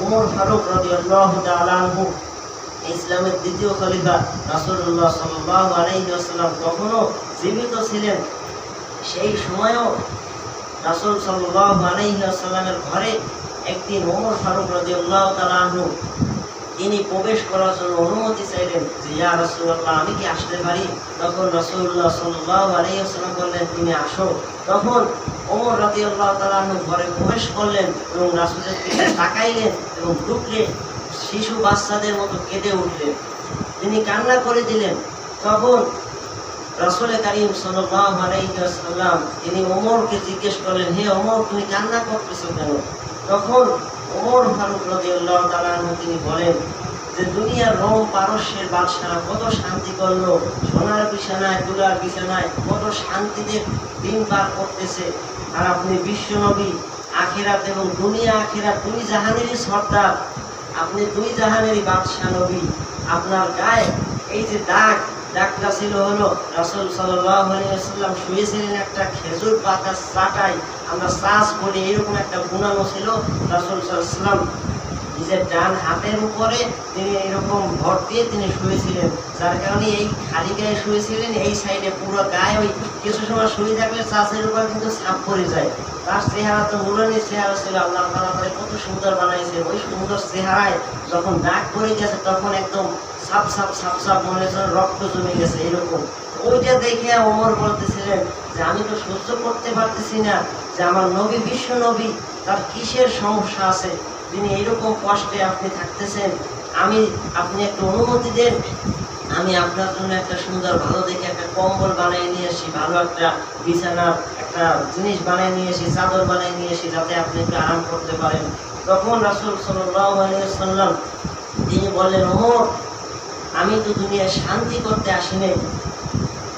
উমর ফারুক রদিয়াল্লাহ ইসলামের দ্বিতীয় খলিফা রাসুল্লাহ সাল্লাম কখনো তখনও জীবিত ছিলেন? সেই সময়েও রাসুল সাল্লাহ আলাইহি ঘরে একদিন ওমর ফারুক তাআলা আনহু তিনি প্রবেশ করার জন্য অনুমতি চাইলেন যে, ইয়া রাসূলুল্লাহ, আমি কি আসতে পারি? তখন রাসূলুল্লাহ সাল্লাল্লাহু আলাইহি ওয়াসাল্লাম বললেন, তুমি আসো। তখন ওমর তাআলা আনহু ঘরে প্রবেশ করলেন এবং রাসূলের দিকে তাকাইলেন এবং ঢুকলেন শিশু বাচ্চাদের মতো কেঁদে উঠলেন। তিনি কান্না করে দিলেন। তখন রাসূল করিম সাল্লাল্লাহু আলাইহি ওয়াসাল্লাম তিনি ওমরকে জিজ্ঞেস করলেন, হে ওমর, তুমি কান্না করতেছো কেন? তখন ওমর ফারুক রাদিয়াল্লাহু তাআলা আনহু তিনি বলেন যে দুনিয়ার রোম পারস্যের বাদশারা কত শান্তি করল সোনার বিছানায়, তুলার বিছানায় কত শান্তিতে দিন পার করতেছে। আর আপনি বিশ্বনবী আখিরাত এবং দুনিয়া আখিরাত দুই জাহানেরই সর্দার। আপনি দুই জাহানেরই বাদশাহ নবী। আপনার গায়ে এই যে দাগ দাগটা ছিল হলো রাসূল ওয়াসাল্লাম শুয়েছিলেন একটা খেজুর পাতা চাটাই আমরা শ্বাস বলি এরকম একটা গুণানো ছিল রাসূল ওয়াসাল্লাম। নিজের ডান হাতের উপরে তিনি এরকম ভর দিয়ে তিনি শুয়েছিলেন। যার কারণে এই খালি গায়ে শুয়েছিলেন, এই সাইডে পুরো গায়ে ওই কিছু সময় শুয়ে থাকলে চাষের উপর কিন্তু ছাপ পড়ে যায়। তার চেহারা তো নুরানি চেহারা ছিল, আল্লাহ তালা তাদের কত সুন্দর বানাইছে। ওই সুন্দর চেহারায় যখন দাগ পড়ে গেছে, তখন একদম সাপ সাপ সাপ সাপ, মনে হচ্ছে রক্ত জমে গেছে, এরকম। ওইটা দেখে ওমর বলতেছিলেন যে, আমি তো সহ্য করতে পারতেছি না যে, আমার নবী, বিশ্ব নবী, তার কিসের সমস্যা আছে? তিনি এইরকম কষ্টে আপনি থাকতেছেন, আমি, আপনি একটু অনুমতি দেন, আমি আপনার জন্য একটা সুন্দর, ভালো দেখে একটা কম্বল বানিয়ে নিয়ে আসি, ভালো একটা বিছানার একটা জিনিস বানিয়ে নিয়ে আসি, চাদর বানিয়ে নিয়ে আসি, যাতে আপনি একটু আরাম করতে পারেন। তখন রাসুল সাল্লাম তিনি বললেন, ওমর আমি তো দুনিয়ায় শান্তি করতে আসিনি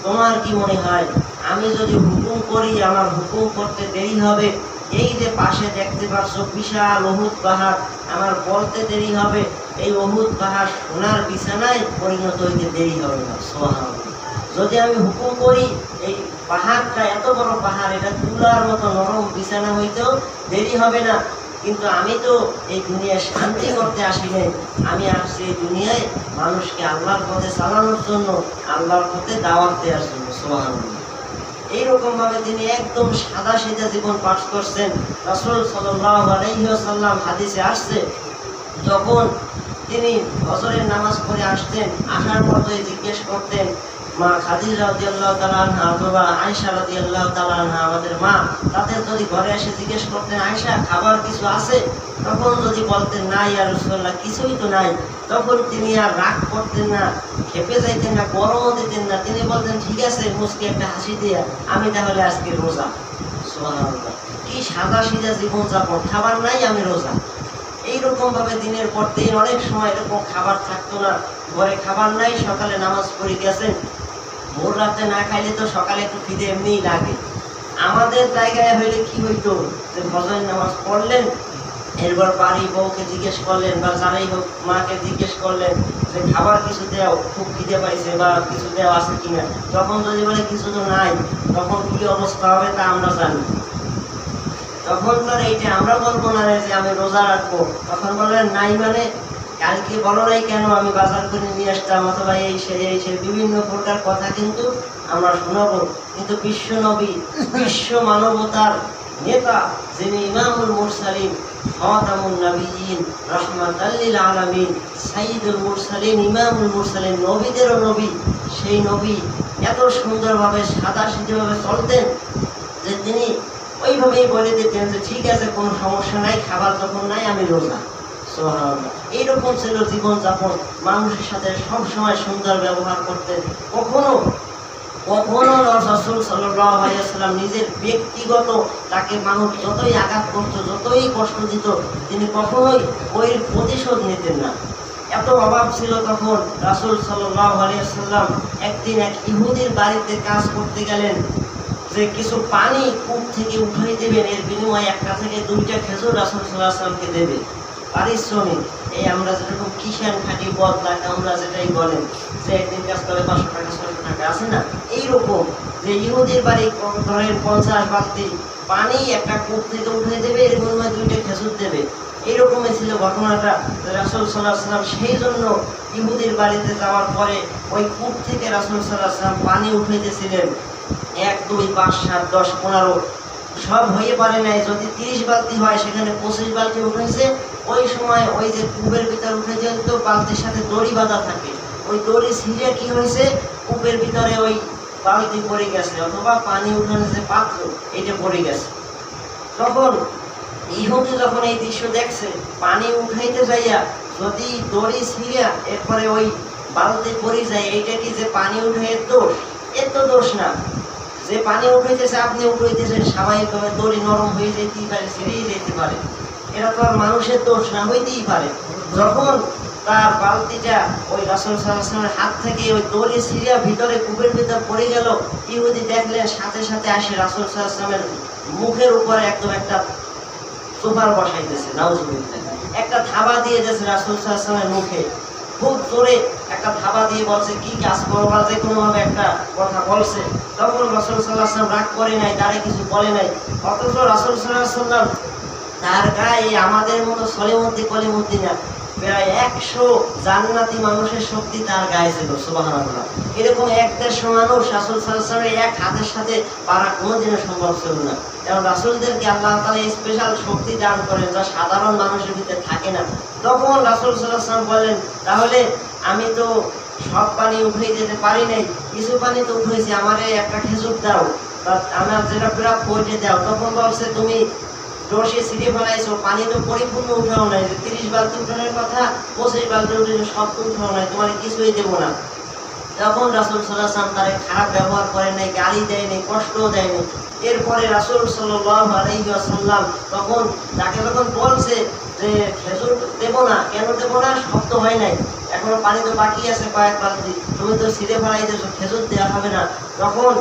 তোমার কি মনে হয়, আমি যদি হুকুম করি, আমার হুকুম করতে দেরি হবে? এই যে পাশে দেখতে পাচ্ছ বিশাল অহুদ পাহাড়, আমার বলতে দেরি হবে। এই অহুদ পাহাড় সোনার বিছানায় পরিণত হইতে দেরি হবে না সোহান যদি আমি হুকুম করি, এই পাহাড়টা এত বড় পাহাড়, এটা তুলার মতো নরম বিছানা হইতেও দেরি হবে না। কিন্তু আমি তো এই দুনিয়ায় শান্তি করতে আসি নাই। আমি আসছি এই দুনিয়ায় মানুষকে আল্লাহর পথে চালানোর জন্য, আল্লাহর পথে দাওয়াত দেওয়ার জন্য সোহান এইরকম ভাবে তিনি একদম সাদা সিধা জীবন পাঠ করছেন। রাসূল ওয়াসাল্লাম হাদিসে আসছে, যখন তিনি ফজরের নামাজ পড়ে আসতেন, আসার পরে জিজ্ঞেস করতেন মা খাদিজা রাদিয়াল্লাহু তাআলা অথবা আয়েশা রাদিয়াল্লাহু আমাদের মা তাদের যদি ঘরে এসে জিজ্ঞেস করতেন খাবার কিছু আছে? তখন যদি বলতেন কিছুই তো নাই। তখন তিনি আর রাগ করতেন না, খেপে যাইতেন না, গরমও দিতেন না। তিনি বলতেন, ঠিক আছে, মুসকে একটা হাসি দিয়া, আমি তাহলে আজকে রোজা। কি সাদা সিধা জীবন যাপন, খাবার নাই, আমি রোজা। এইরকম ভাবে দিনের পর দিন অনেক সময় এরকম খাবার থাকতো না। ঘরে খাবার নাই, সকালে নামাজ পড়ে গেছেন ভোর রাতে না খাইলে তো সকালে একটু খিদে এমনিই লাগে। আমাদের জায়গায় হইলে কি হইতো যে ফজরের নামাজ পড়লেন, এরপর বাড়ি বউকে জিজ্ঞেস করলেন বা যারাই হোক মাকে জিজ্ঞেস করলেন যে খাবার কিছু দেও, খুব খিদে পাইছে বা কিছু দেওয়া আছে কিনা। তখন যদি বলে কিছু তো নাই, তখন কি অবস্থা হবে তা আমরা জানি। তখন তো এইটা আমরা বলব না রে যে আমি রোজা রাখব। তখন বললেন, নাই মানে কালকে বলো নাই কেন আমি বাজার করে নিয়ে আসতাম? অথবা এই সে এই সে বিভিন্ন প্রকার কথা কিন্তু আমরা শোনাবো। কিন্তু বিশ্ব নবী, বিশ্ব মানবতার নেতা যিনি ইমামুল মুরসালিন, খাতামুন নবীন রহমাতাল্লিল আলামিন সাইদুল মুরসালিন, ইমামুল মুরসালিন, নবীদেরও নবী। সেই নবী এত সুন্দরভাবে সাদা সিধেভাবে চলতেন যে তিনি ওইভাবেই বলে দিতেন যে, ঠিক আছে, কোনো সমস্যা নাই, খাবার যখন নাই, আমি রোজা। সুবহানাল্লাহ। এইরকম ছিল জীবনযাপন। মানুষের সাথে সবসময় সুন্দর ব্যবহার করতেন। কখনো কখনো রসুল ওয়াসাল্লাম নিজের ব্যক্তিগত তাকে মানুষ যতই আঘাত করতো, যতই কষ্ট দিত, তিনি কখনোই ওই প্রতিশোধ নিতেন না। এত অভাব ছিল তখন রাসুল সাল্লাল্লাহু আলাইহি ওয়াসাল্লাম একদিন এক ইহুদির বাড়িতে কাজ করতে গেলেন। যে কিছু পানি কূপ থেকে উঠাই দেবেন, এর বিনিময়ে একটা থেকে দুইটা খেজুর রাসুল সাল্লাহ সাল্লামকে দেবে পারিশ্রমিক, এই আমরা যেরকম কিষান খাটি বদলা আমরা যেটাই বলেন যে একদিন কাজ করে পাঁচশো টাকা, ছয়শো টাকা, আছে না? এইরকম যে ইহুদির বাড়ি ধরেন পঞ্চাশ বালতি পানি একটা কূপ থেকে উঠে দেবে, এর বিনিময়ে দুইটা খেজুর দেবে। এইরকমই ছিল ঘটনাটা রাসুল সাল্লাহ সাল্লাম সেই জন্য ইহুদির বাড়িতে যাওয়ার পরে ওই কূপ থেকে রাসুল সাল্লাহ সাল্লাম পানি উঠাইতেছিলেন এক, দুই, পাঁচ, সাত, দশ, পনেরো, সব হয়ে পারে নাই। যদি তিরিশ বালতি হয়, সেখানে পঁচিশ বালতি উঠেছে। ওই সময় ওই যে কূপের ভিতর উঠে যেত বালতির সাথে দড়ি বাঁধা থাকে, ওই দড়ি ছিঁড়ে কি হয়েছে? কূপের ভিতরে ওই বালতি পড়ে গেছে, অথবা পানি উঠানোর যে পাত্র, এটা পড়ে গেছে। তখন ইহুদি যখন এই দৃশ্য দেখছে, পানি উঠাইতে যাইয়া যদি দড়ি ছিঁড়া এরপরে ওই বালতি পড়ে যায়, এইটা কি যে পানি উঠে দোষ? এর তো দোষ না। যে পানি উঠাইতেছে, আপনি উঠাইতেছেন, স্বাভাবিকভাবে দড়ি নরম হয়ে যেতেই পারে? ছিঁড়েই যেতে পারে। এটা তো আর মানুষের দোষ না পারে। যখন তার বালতিটা ওই রাসুল সাল্লামের হাত থেকে ওই দড়ি ছিঁড়িয়া ভিতরে কূপের ভিতর পড়ে গেল, ইহুদি দেখলেন সাথে সাথে আসে রাসুল সাল্লামের মুখের উপরে একদম একটা সুপার বসাইতেছে, নাউজুবিল্লাহ। একটা থাবা দিয়ে দিয়েছে রাসুল সাল্লামের মুখে। খুব জোরে একটা থাবা দিয়ে বলছে, কি কাজ করবা যে কোনো ভাবে একটা কথা বলছে। তখন রাসুল সাল্লাহ রাগ করে নাই তারে কিছু বলে নাই। অথচ রাসুল সাল্লাহ সাল্লাম তার গায়ে আমাদের মতো সলিমদ্দি কলিমদ্দি না প্রায় একশো জান্নাতি মানুষের শক্তি তার গায়ে ছিল সুবাহান্লাহ এরকম এক দেড়শো মানুষ রাসুল সাল্লামের এক হাতের সাথে পারা কোনোদিনও সম্ভব ছিল না। কারণ রাসুলদেরকে আল্লাহ তালা স্পেশাল শক্তি দান করেন যা সাধারণ মানুষের ভিতরে থাকে না। তখন রাসুল সাল্লাহাম বললেন, তাহলে আমি তো সব পানি উঠে যেতে পারি নাই, কিছু পানি তো উঠেছি, আমার একটা খেজুর দাও। বা আমার যেটা প্রাপ্য ওইটা দাও। তখন বলছে, তুমি রসে ছিঁড়ে ফেলাইছো পানি তো পরিপূর্ণ উঠাও নাই। তিরিশ বালতি উঠানোর কথা, পঁচিশ বালতি উঠে সব তো উঠাও নাই তোমার কিছুই দেবো না। তখন রাসুল সাল্লাহাম তারে খারাপ ব্যবহার করে নাই, গালি দেয়নি কষ্টও দেয়নি এরপরে রাসুল সাল্লাম তখন তাকে তখন বলছে যে, খেজুর দেবো না, কেন দেবো না? শক্ত হয় নাই। এখনও পানি তো বাকি আছে কয়েক বালতি। তুমি তো ছিঁড়ে ফেলাই দিয়েছ খেজুর দেওয়া হবে না। তখন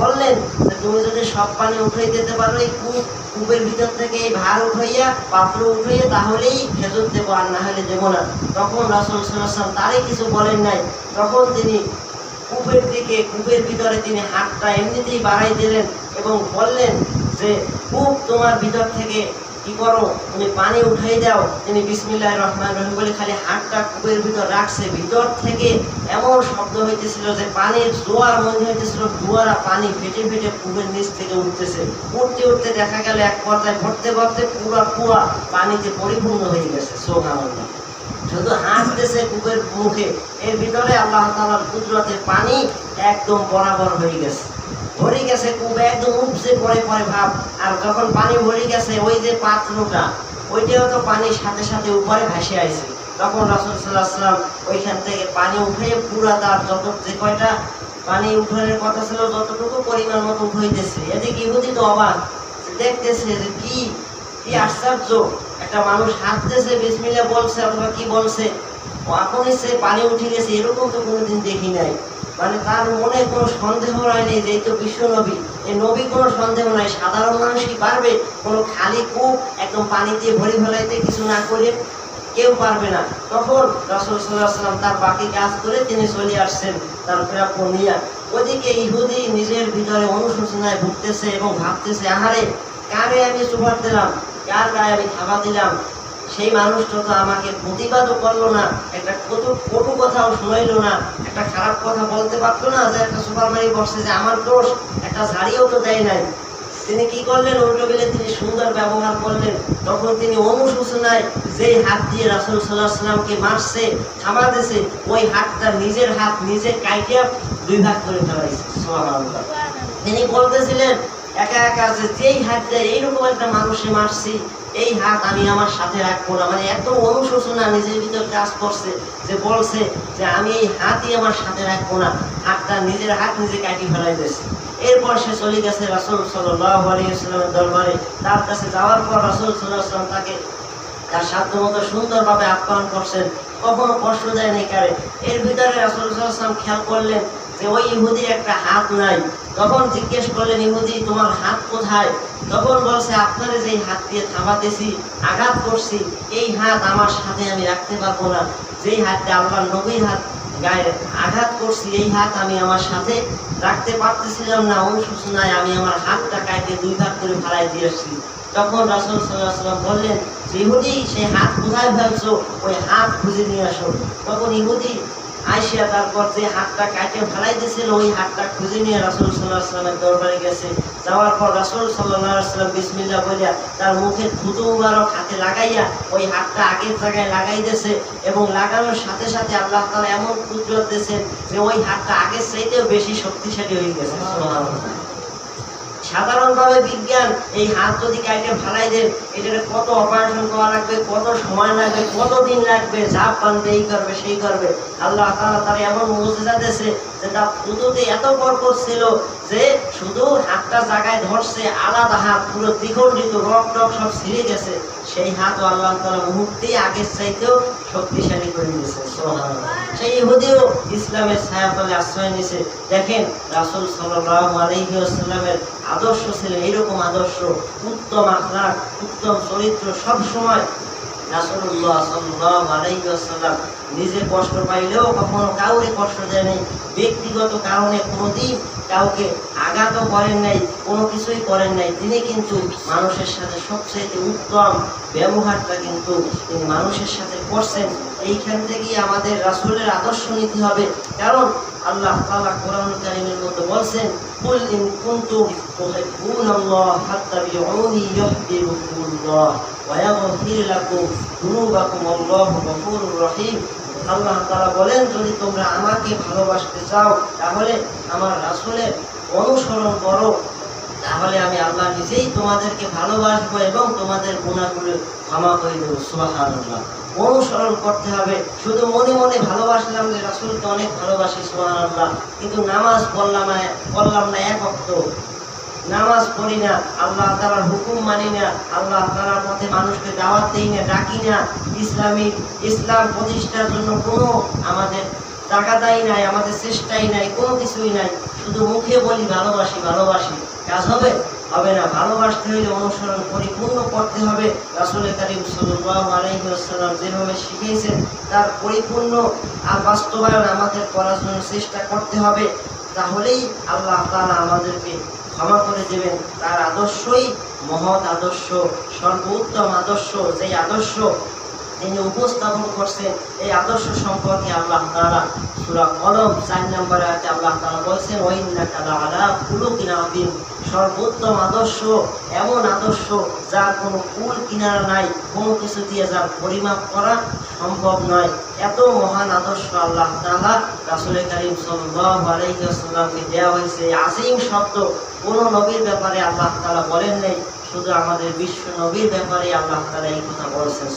বললেন যে তুমি যদি সব পানি উঠাই দিতে পারো, এই কূপ, কূপের ভিতর থেকে এই ভার উঠাইয়া পাত্র উঠাইয়া তাহলেই খেজুর দেবো আর না হলে দেবো না। তখন রাসুল সাল্লাম তারই কিছু বলেন নাই। তখন তিনি কূপের দিকে, কূপের ভিতরে তিনি হাতটা এমনিতেই বাড়াই দিলেন এবং বললেন যে, কূপ তোমার ভিতর থেকে কি করো? তুমি পানি উঠাই দাও। তিনি বিসমিল্লাহ রহমান রহিম বলে খালি হাতটা কূপের ভিতর রাখছে। ভিতর থেকে এমন শব্দ হইতেছিল যে পানির জোয়ার মধ্যে হইতেছিল জোয়ারা পানি ফেটে ফেটে কূপের নিচ থেকে উঠতেছে। উঠতে উঠতে দেখা গেল এক পর্যায়ে ভরতে ভরতে পুরা কুয়া পানিতে পরিপূর্ণ হয়ে গেছে। সোহান শুধু হাসতেছে কূপের মুখে। এর ভিতরে আল্লাহ তালার কুদরতের পানি একদম বরাবর হয়ে গেছে। ভরে গেছে কূপ একদম উপসে পরে পরে ভাব। আর যখন পানি ভরে গেছে, ওই যে পাত্রটা, ওইটাও তো পানির সাথে সাথে উপরে ভাসে আইছে। তখন রাসুল সাল্লাহ সাল্লাম ওইখান থেকে পানি উঠে পুরা তার যত যে কয়টা পানি উঠানোর কথা ছিল, যতটুকু পরিমাণ মতো উঠাইতেছে এদিকে ইহুদি তো অবাক দেখতেছে যে কি কি আশ্চর্য। একটা মানুষ হাঁটতেছে বিসমিল্লা বলছে অথবা কি বলছে। এখনই সে পানি উঠে গেছে, এরকম তো কোনোদিন দেখি নাই। মানে তার মনে কোনো সন্দেহ হয়নি যে এই তো বিশ্ব নবী। এই নবী কোনো সন্দেহ নাই, সাধারণ মানুষ কি পারবে কোনো খালি কূপ একদম পানি দিয়ে ভরে ফেলাইতে কিছু না করে, কেউ পারবে না। তখন রসুল সাল্লাম তার বাকি কাজ করে তিনি চলে আসছেন, তার প্রাপ্য নিয়ে। ওদিকে ইহুদি নিজের ভিতরে অনুশোচনায় ভুগতেছে এবং ভাবতেছে, আহারে, কারে আমি সুপার দিলাম? কার গায়ে আমি খাবার দিলাম? সেই মানুষটা তো আমাকে প্রতিবাদও করল না, একটা কটু কটু কথাও শুনাইলো না। একটা খারাপ কথা বলতে পারতো না, যে একটা সুপার মারি বসছে যে আমার দোষ, একটা ঝাড়িও তো দেয় নাই। তিনি কি করলেন? উল্টো গেলে তিনি সুন্দর ব্যবহার করলেন। তখন তিনি অনুশোচনায় যেই হাত দিয়ে রাসুল সাল্লাহ সাল্লামকে মারছে, থামা দিয়েছে, ওই হাতটা নিজের হাত নিজে কাইটিয়া দুই ভাগ করে ফেলাইছে। তিনি বলতেছিলেন একা একা যে যেই হাত দেয় এইরকম একটা মানুষে মারছি, এই হাত আমি আমার সাথে রাখব না। মানে এত অনুশোচনা নিজের ভিতর কাজ করছে যে বলছে যে আমি এই হাতই আমার সাথে রাখব না। হাতটা নিজের হাত নিজে কাটি ফেলাই দিয়েছে। এরপর সে চলে গেছে রাসুল সাল্লামের দরবারে। তার কাছে যাওয়ার পর রাসুল সাল্লাম তাকে তার সাধ্য মতো সুন্দরভাবে আপ্যায়ন করছেন। কখনো কষ্ট দেয়নি কারে। এর ভিতরে রাসুল সাল্লাম খেয়াল করলেন যে ওই ইহুদির একটা হাত নাই। তখন জিজ্ঞেস করলেন, ইহুদি, তোমার হাত কোথায়? তখন বলছে, আপনারা যেই হাত দিয়ে থামাতেছি, আঘাত করছি, এই হাত আমার সাথে আমি রাখতে পারব না। যেই হাতটা আল্লাহ নবীর হাত গায়ে আঘাত করছি, এই হাত আমি আমার সাথে রাখতে পারতেছিলাম না। ওই অনুশোচনায় আমি আমার হাতটা কাইতে দুই ভাগ করে ফেলাই দিয়েছি তখন রাসুল সাল্লাম বললেন, যে ইহুদি সেই হাত কোথায় ফেলছো ওই হাত খুঁজে নিয়ে আসো। তখন ইহুদি আইসিয়া তারপর যে হাতটা কাটে ফেলাই দিয়েছিল ওই হাতটা খুঁজে নিয়ে রাসুল সাল্লাহ সাল্লামের দরবারে গেছে যাওয়ার পর রাসুল সাল্লাহ সাল্লাম বিসমিল্লা বলিয়া তার মুখে থুতু মুবারক হাতে লাগাইয়া ওই হাতটা আগের জায়গায় লাগাই দিয়েছে এবং লাগানোর সাথে সাথে আল্লাহ তালা এমন কুদরত দিয়েছেন যে ওই হাতটা আগের চাইতেও বেশি শক্তিশালী হয়ে গেছে। সাধারণভাবে বিজ্ঞান, এই হাত যদি কাইটে ফালাই দেন এটাকে কত অপারেশন করা লাগবে, কত সময় লাগবে, কত দিন লাগবে ঝাপ বানবে এই করবে, সেই করবে। আল্লাহ তারা তার এমন মুজিজা দিয়েছে যে তার পুতুতে এত বরকত ছিল যে শুধু হাতটা জায়গায় ধরছে, আলাদা হাত, পুরো দ্বিখণ্ডিত, রক টক সব ছিঁড়ে গেছে। সেই হাতও আল্লাহ তালা মুহূর্তেই আগের চাইতেও শক্তিশালী করে দিয়েছে সেই ইহুদিও ইসলামের ছায়াতলে আশ্রয় নিয়েছে। দেখেন, রাসুল সাল্লামের আদর্শ ছিল এইরকম আদর্শ, উত্তম আখলাক, উত্তম চরিত্র সব সময় রাসূলুল্লাহ সাল্লাল্লাহু নিজে কষ্ট পাইলেও কখনো কাউরে কষ্ট দেয় নাই। ব্যক্তিগত কারণে কোনোদিন কাউকে আঘাতও করেন নাই, কোনো কিছুই করেন নাই। তিনি কিন্তু মানুষের সাথে সবচেয়ে উত্তম ব্যবহারটা কিন্তু তিনি মানুষের সাথে করছেন। এইখান থেকেই আমাদের রাসূলের আদর্শ নিতে হবে। কারণ আল্লাহ তাআলা কোরআন কারীমের মধ্যে বলছেন, কুল ইন কুনতুম তুহিব্বুনাল্লাহ ফাত্তাবিউনি ইউহিব্বুকুমুল্লাহ ওয়া ইয়াগফির লাকুম যুনুবাকুম আল্লাহু গফুরুর রহিম। আল্লাহ তাআলা বলেন, যদি তোমরা আমাকে ভালোবাসতে চাও, তাহলে আমার রাসূলের অনুসরণ করো। তাহলে আমি আল্লাহ নিজেই তোমাদেরকে ভালোবাসবো এবং তোমাদের গুণাগুলো ক্ষমা করে দেবো। সুবহানাল্লাহ। অনুসরণ করতে হবে। শুধু মনে মনে ভালোবাসলাম যে রাসূলকে অনেক ভালোবাসি সোহান আল্লাহ কিন্তু নামাজ পড়লাম না পড়লাম না এক অক্ত। নামাজ পড়ি না, আল্লাহ তাআলার হুকুম মানি না, আল্লাহ তাআলার পথে মানুষকে দাওয়াত দেই না, ডাকি না। ইসলামী, ইসলাম প্রতিষ্ঠার জন্য কোনো আমাদের টাকাদাই নাই, আমাদের চেষ্টাই নাই, কোনো কিছুই নাই। শুধু মুখে বলি, ভালোবাসি ভালোবাসি। কাজ হবে? হবে না। ভালোবাসতে হলে অনুসরণ পরিপূর্ণ করতে হবে। রাসূল কারীম আলাইহি যেভাবে শিখিয়েছেন, তার পরিপূর্ণ আর বাস্তবায়ন আমাদের করার জন্য চেষ্টা করতে হবে। তাহলেই আল্লাহ তাআলা আমাদেরকে ক্ষমা করে দেবেন। তার আদর্শই মহৎ আদর্শ, সর্বোত্তম আদর্শ। যেই আদর্শ তিনি উপস্থাপন করছেন, এই আদর্শ সম্পর্কে আল্লাহ তাআলা সূরা কলম চার নম্বরে আছে আল্লাহ তাআলা বলছেন ওয়াইন্নাকা লাআলা খুলুকিন আযীম। সর্বোত্তম আদর্শ, এমন আদর্শ যার কোনো কুল কিনারা নাই, কোনো কিছু দিয়ে যার পরিমাপ করা সম্ভব নয়। এত মহান আদর্শ আল্লাহ তালা রাসুল করিম সাল্লাহ দেওয়া হয়েছে। আজিম শব্দ কোনো নবীর ব্যাপারে আল্লাহ তালা বলেন নাই। শুধু আমাদের বিশ্ব নবীর ব্যাপারে আল্লাহ তাআলা এই কথা বলেছেন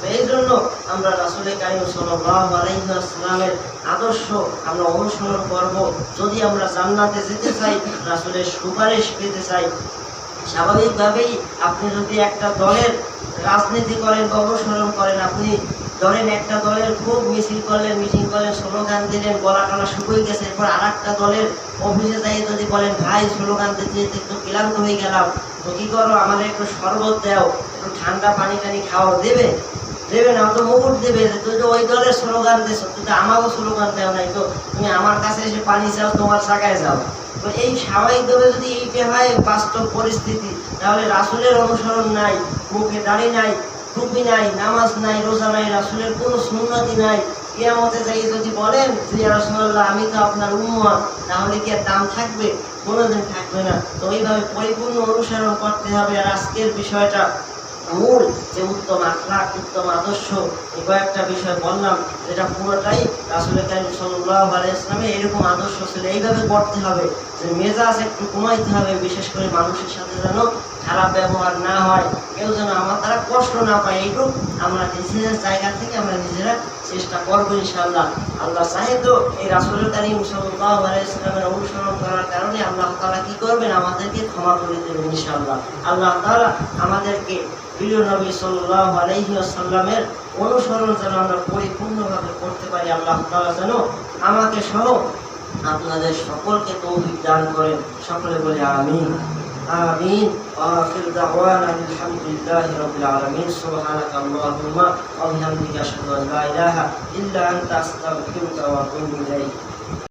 তো এই জন্য আমরা রাসূল কারীম ওয়াসাল্লামের আদর্শ আমরা অনুসরণ করব। যদি আমরা জান্নাতে যেতে চাই, রাসূলের সুপারিশ পেতে চাই, স্বাভাবিকভাবেই আপনি যদি একটা দলের রাজনীতি করেন বা অনুসরণ করেন, আপনি ধরেন একটা দলের খুব মিছিল করলেন, মিটিং করলেন, স্লোগান দিলেন গলা টলা শুকিয়ে গেছে, এরপর আর একটা দলের অফিসে যাই যদি বলেন, ভাই, স্লোগান দিতে দিতে একটু ক্লান্ত হয়ে গেলাম। তো কি করো, আমাদের একটু শরবত দাও, একটু ঠান্ডা পানি টানি খাওয়া দেবে? দেবে না তো মুকুট দেবে তুই তো ওই দলের স্লোগান দিস তুই তো আমাকেও স্লোগান দেও নাই তো, তুমি আমার কাছে এসে পানি চাও, তোমার জায়গায় যাও। তো এই স্বাভাবিকভাবে যদি এইটা হয়, বাস্তব পরিস্থিতি, তাহলে রাসুলের অনুসরণ নাই, মুখে দাড়ি নাই, টুপি নাই, নামাজ নাই, রোজা নাই, রাসুলের কোনো সুন্নতি নাই। কিয়ামতে যাই যদি বলেন ইয়া আমি তো আপনার উম্মত, তাহলে কি আর দাম থাকবে? কোনোদিন থাকবে না। তো পরিপূর্ণ অনুসরণ করতে হবে। আর আজকের বিষয়টা মূল যে উত্তম আখলাক, উত্তম আদর্শ, এই কয়েকটা বিষয় বললাম, যেটা পুরোটাই রাসুল কারিম সাল্লাহ আলাইসলামে এরকম আদর্শ ছিল। এইভাবে করতে হবে, যে মেজাজ একটু কমাইতে হবে, বিশেষ করে মানুষের সাথে যেন খারাপ ব্যবহার না হয়, কেউ যেন আমার তারা কষ্ট না পায়, এইটুক আমরা নিজেদের জায়গা থেকে আমরা নিজেরা চেষ্টা করব ইনশাল্লাহ আল্লাহ তো এই রাসুল কারিম সাল্লাহ আলাইসলামের অনুসরণ করার কারণে আল্লাহ তালা কি করবেন? আমাদেরকে ক্ষমা করে দেবেন ইনশাআল্লাহ। আল্লাহ তালা আমাদেরকে প্রিয় নবী সাল্লাল্লাহু আলাইহি ওয়াসাল্লামের অনুসরণ যেন আমরা পরিপূর্ণভাবে করতে পারি, আল্লাহ তালা যেন আমাকে সহ আপনাদের সকলকে তৌফিক দান করেন। সকলে বলে আমিন। آمين وآخر دعوانا الحمد لله رب العالمين سبحانك اللهم وبحمدك أشهد أن لا إله إلا أنت أستغفرك وأتوب إليك